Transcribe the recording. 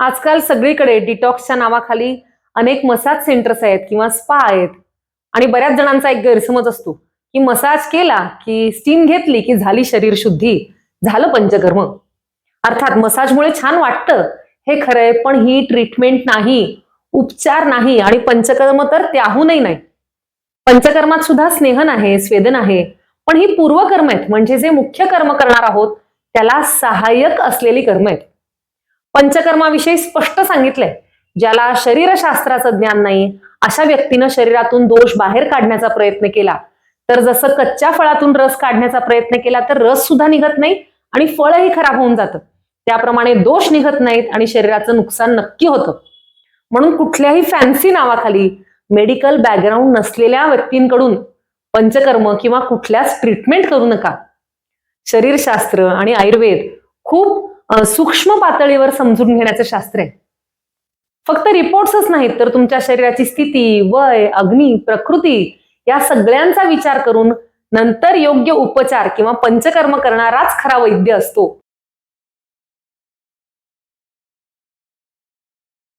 आजकाल सगळीकडे डिटॉक्सच्या नावाखाली अनेक मसाज सेंटर्स आहेत किंवा स्पा आहेत. आणि बऱ्याच जणांचा एक गैरसमज असतो की मसाज केला की स्टीम घेतली की झाली शरीर शुद्धी झालं पंचकर्म. अर्थात मसाजमुळे छान वाटतं हे खरंय पण ही ट्रीटमेंट नाही उपचार नाही आणि पंचकर्म तर त्याहूनही नाही. पंचकर्मात सुद्धा स्नेहन आहे स्वेदन आहे पण ही पूर्वकर्म आहेत म्हणजे जे मुख्य कर्म करणार आहोत त्याला सहाय्यक असलेली कर्म आहेत. पंचकर्माविषयी स्पष्ट सांगितलंय ज्याला शरीरशास्त्राचं ज्ञान नाही अशा व्यक्तीनं शरीरातून दोष बाहेर काढण्याचा प्रयत्न केला. तर जसं कच्च्या फळातून रस काढण्याचा प्रयत्न केला तर रस सुद्धा निघत नाही आणि फळही खराब होऊन जातं. त्याप्रमाणे दोष निघत नाहीत आणि शरीराचं नुकसान नक्की होतं. म्हणून कुठल्याही फॅन्सी नावाखाली मेडिकल बॅकग्राऊंड नसलेल्या व्यक्तींकडून पंचकर्म किंवा कुठल्याच ट्रीटमेंट करू नका. शरीरशास्त्र आणि आयुर्वेद खूप सूक्ष्म पातळीवर समजून घेण्याचं शास्त्र आहे. फक्त रिपोर्ट्सच नाहीत तर तुमच्या शरीराची स्थिती वय अग्नी प्रकृती या सगळ्यांचा विचार करून नंतर योग्य उपचार किंवा पंचकर्म करणाराच खरा वैद्य असतो.